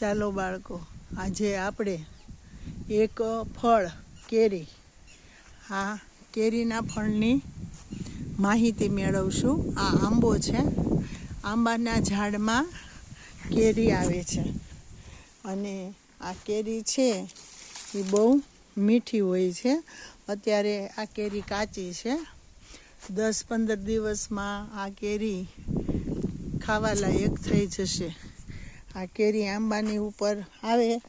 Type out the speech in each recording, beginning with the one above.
ચાલો બાળકો, આજે આપણે એક ફળ કેરી. આ કેરીના ફળની માહિતી મેળવશું. આ આંબો છે. આંબાના ઝાડમાં કેરી આવે છે. અને આ કેરી છે એ બહુ મીઠી હોય છે. અત્યારે આ કેરી કાચી છે. દસ પંદર દિવસમાં આ કેરી ખાવા લાયક થઈ જશે. આ કેરી આંબાની ઉપર આવે,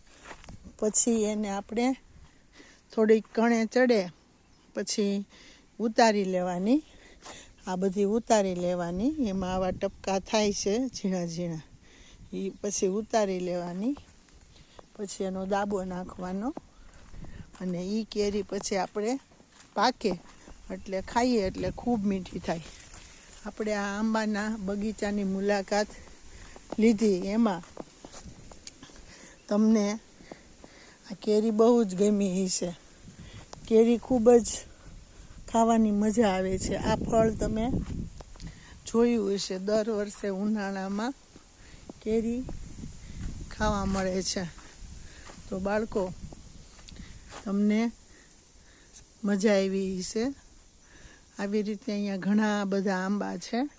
પછી એને આપણે થોડીક કણે ચડે, પછી ઉતારી લેવાની. આ બધી ઉતારી લેવાની. એમાં આવા ટપકા થાય છે, ઝીણા ઝીણા. એ પછી ઉતારી લેવાની. પછી એનો દાબો નાખવાનો. અને એ કેરી પછી આપણે પાકે, એટલે ખાઈએ એટલે ખૂબ મીઠી થાય. આપણે આ આંબાના બગીચાની મુલાકાત લીધી એમાં. તમને આ કેરી બહુ જ ગમી છે કેરી ખૂબ જ ખાવાની મજા આવે છે. આ ફળ તમે જોયું હશે, દર વર્ષે ઉનાળામાં કેરી ખાવા મળે છે. તો બાળકો, તમને મજા આવી છે આવી રીતે અહીંયા ઘણા બધા આંબા છે,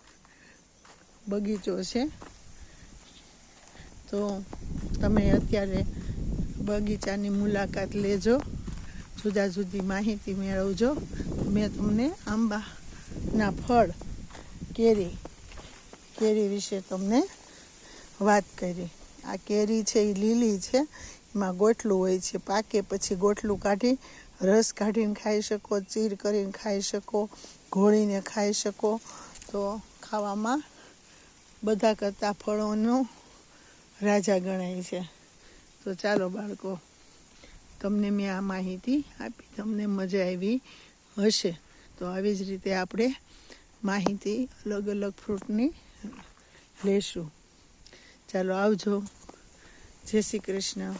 બગીચો છે. તો તમે અત્યારે બગીચાની મુલાકાત લેજો, જુદા જુદી માહિતી મેળવજો. મેં તમને આંબાના ફળ કેરી કેરી વિશે તમને વાત કરી. આ કેરી છે એ લીલી છે, એમાં ગોટલું હોય છે. પાકે પછી ગોટલું કાઢી, રસ કાઢીને ખાઈ શકો, ચીર કરીને ખાઈ શકો, ઘોળીને ખાઈ શકો. તો ખાવામાં બધા કરતાં ફળોનો રાજા ગણાય છે. તો ચાલો બાળકો, તમને મેં આ માહિતી આપી, તમને મજા આવી હશે. તો આવી જ રીતે આપણે માહિતી અલગ અલગ ફ્રૂટની લેશું. ચાલો આવજો. જય શ્રી કૃષ્ણ.